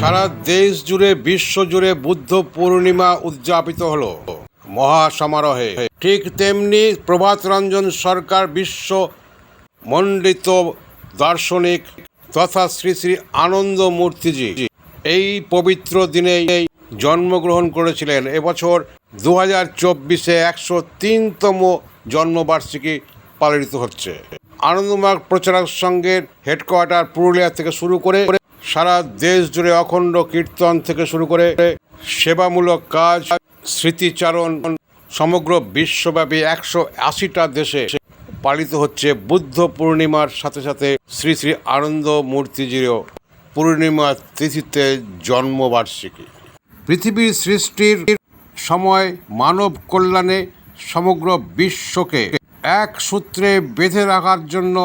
সারা দেশ জুড়ে, বিশ্ব জুড়ে বুদ্ধ পূর্ণিমা উদযাপিত হলো। মহা সমারোহে। ঠিক তেমনি প্রভাত রঞ্জন সরকার বিশ্ব মণ্ডিত দার্শনিক তথা শ্রী শ্রী আনন্দ মূর্তিজি এই পবিত্র দিনেই জন্মগ্রহণ করেছিলেন। এবছর দু হাজার চব্বিশে একশো তিনতম জন্মবার্ষিকী পালিত হচ্ছে। আনন্দমার্গ প্রচারক সংঘের হেডকোয়ার্টার পুরুলিয়া থেকে শুরু করে সারা দেশ জুড়ে অখণ্ড কীর্তন থেকে শুরু করে সেবামূলক কাজ, স্মৃতিচারণ, সমগ্র বিশ্বব্যাপী একশো আশিটা দেশে পালিত হচ্ছে বুদ্ধ পূর্ণিমার সাথে সাথে শ্রী শ্রী আনন্দ মূর্তিজিরও পূর্ণিমা তিথিতে জন্মবার্ষিকী। পৃথিবীর সৃষ্টির সময় মানব কল্যাণে সমগ্র বিশ্বকে এক সূত্রে বেঁধে রাখার জন্য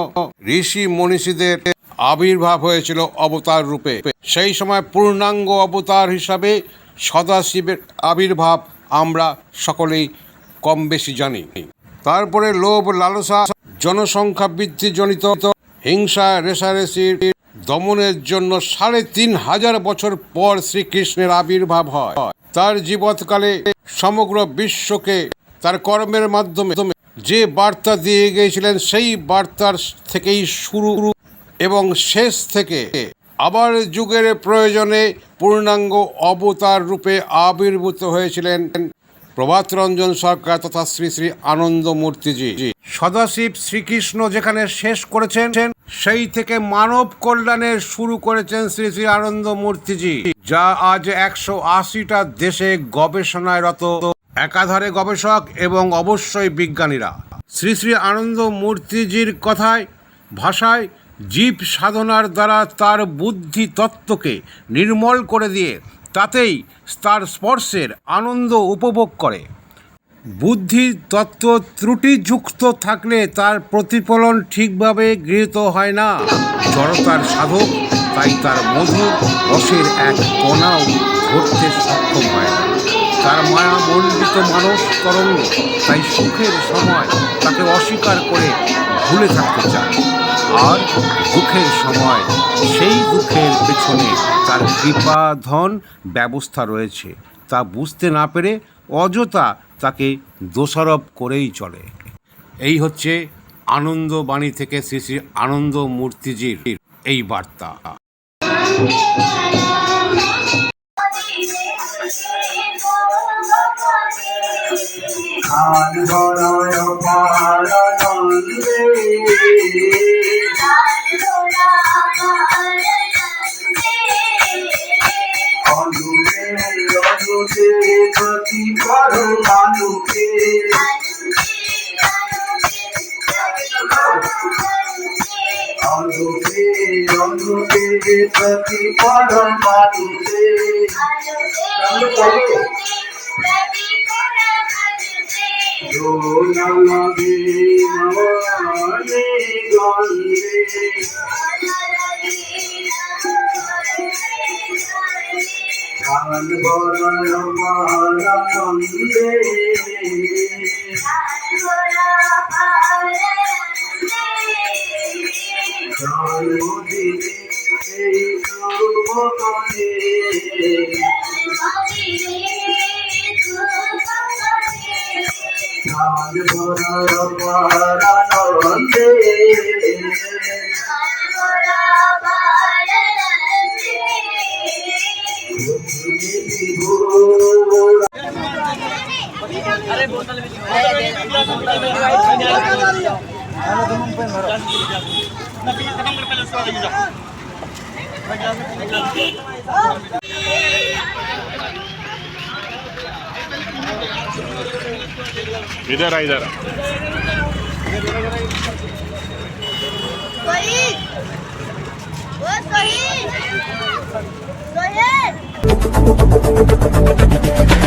ঋষি মনীষীদের আবির্ভাব হয়েছিল অবতার রূপে। সেই সময় পূর্ণাঙ্গ অবতার হিসাবে সদাশিবের আবির্ভাব আমরা সকলেই কম বেশি জানি। তারপরে লোভ, লালসা, জনসংখ্যা বৃদ্ধিজনিত হিংসা, রেশারেশির দমনের জন্য সাড়ে তিন হাজার বছর পর শ্রীকৃষ্ণের আবির্ভাব হয়। তার জীবৎকালে সমগ্র বিশ্বকে তার কর্মের মাধ্যমে যে বার্তা দিয়ে গিয়েছিলেন, সেই বার্তার থেকেই শুরু এবং শেষ থেকে আবার যুগের প্রয়োজনে পূর্ণাঙ্গ অবতার রূপে আবির্ভূত হয়েছিলেন প্রভাত রঞ্জন সরকার তথা শ্রী শ্রী আনন্দ মূর্তিজি। সদাশিব শ্রীকৃষ্ণ যেখানে শেষ করেছেন, সেই থেকে মানব কল্যাণে শুরু করেছেন শ্রী শ্রী আনন্দ মূর্তিজি, যা আজ একশো আশিটা দেশে গবেষণায় রত একাধারে গবেষক এবং অবশ্যই বিজ্ঞানীরা। শ্রী শ্রী আনন্দ মূর্তিজির কথায়, ভাষায় জীব সাধনার দ্বারা তার বুদ্ধি তত্ত্বকে নির্মল করে দিয়ে তাতেই তার স্পর্শের আনন্দ উপভোগ করে। বুদ্ধি তত্ত্ব ত্রুটিযুক্ত থাকলে তার প্রতিফলন ঠিকভাবে গৃহীত হয় না। জড়তার সাধক, তাই তার মধুর রসের এক কণাও ধরতে সক্ষম হয় না। তার মায়া মণ্ডিত মানস তরঙ্গ, তাই সুখের সময় তাকে অস্বীকার করে ভুলে থাকতে চায়। আর দুঃখের সময় সেই দুঃখের পেছনে তার কৃপাধন ব্যবস্থা রয়েছে। তা বুঝতে না পেরে অযথা তাকে দোষারোপ করেই চলে। এই হচ্ছে আনন্দ বাণী থেকে শ্রী শ্রী আনন্দ মূর্তিজির এই বার্তা। অনুপে অনুপে প্রতি বড় মানুষে অনুপে অনুপে প্রতি বড় মানুষে দোলাবে মনে গন্ধে। কাল বড় পারানন্দে জন্মদিনে এই শুভমনে কাল বড় इधर आ इधर सही なに?